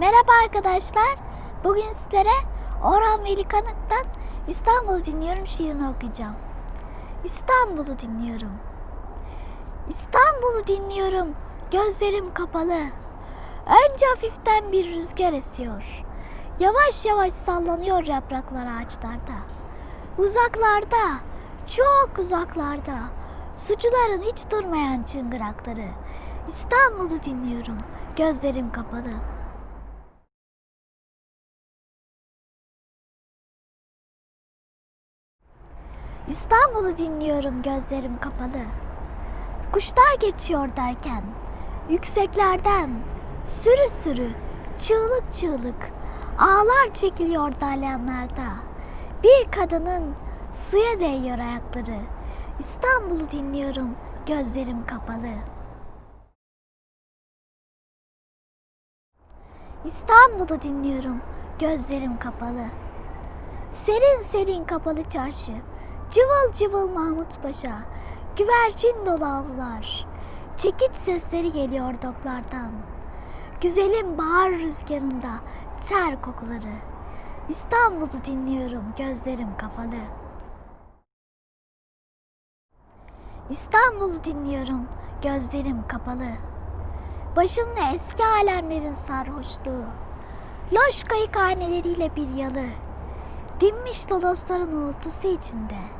Merhaba arkadaşlar. Bugün sizlere Orhan Veli Kanık'tan İstanbul'u dinliyorum şiirini okuyacağım. İstanbul'u dinliyorum. İstanbul'u dinliyorum. Gözlerim kapalı. Önce hafiften bir rüzgar esiyor. Yavaş yavaş sallanıyor yapraklar ağaçlarda. Uzaklarda, çok uzaklarda suçluların hiç durmayan çıngırakları. İstanbul'u dinliyorum. Gözlerim kapalı. İstanbul'u dinliyorum gözlerim kapalı. Kuşlar geçiyor derken yükseklerden sürü sürü çığlık çığlık ağlar çekiliyor dalyanlarda. Bir kadının suya değiyor ayakları. İstanbul'u dinliyorum gözlerim kapalı. İstanbul'u dinliyorum gözlerim kapalı. Serin serin kapalı çarşı, cıvıl cıvıl Mahmut Paşa, güvercin dolu avlular, çekiç sesleri geliyor doklardan. Güzelim bahar rüzgarında ter kokuları. İstanbul'u dinliyorum gözlerim kapalı. İstanbul'u dinliyorum gözlerim kapalı. Başımda eski alemlerin sarhoşluğu. Loş kayıkhaneleriyle bir yalı. Dinmiş lodosların uğultusu içinde.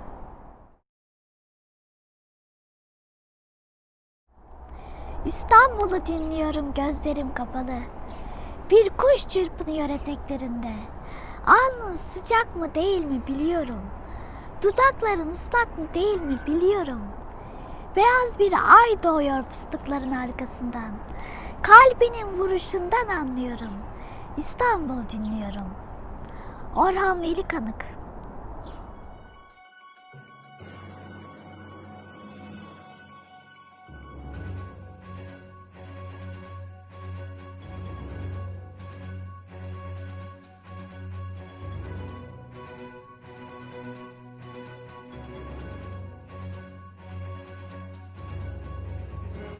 İstanbul'u dinliyorum gözlerim kapalı. Bir kuş çırpınıyor eteklerinde. Alnın sıcak mı değil mi biliyorum. Dudakların ıslak mı değil mi biliyorum. Beyaz bir ay doğuyor fıstıkların arkasından. Kalbinin vuruşundan anlıyorum. İstanbul'u dinliyorum. Orhan Veli Kanık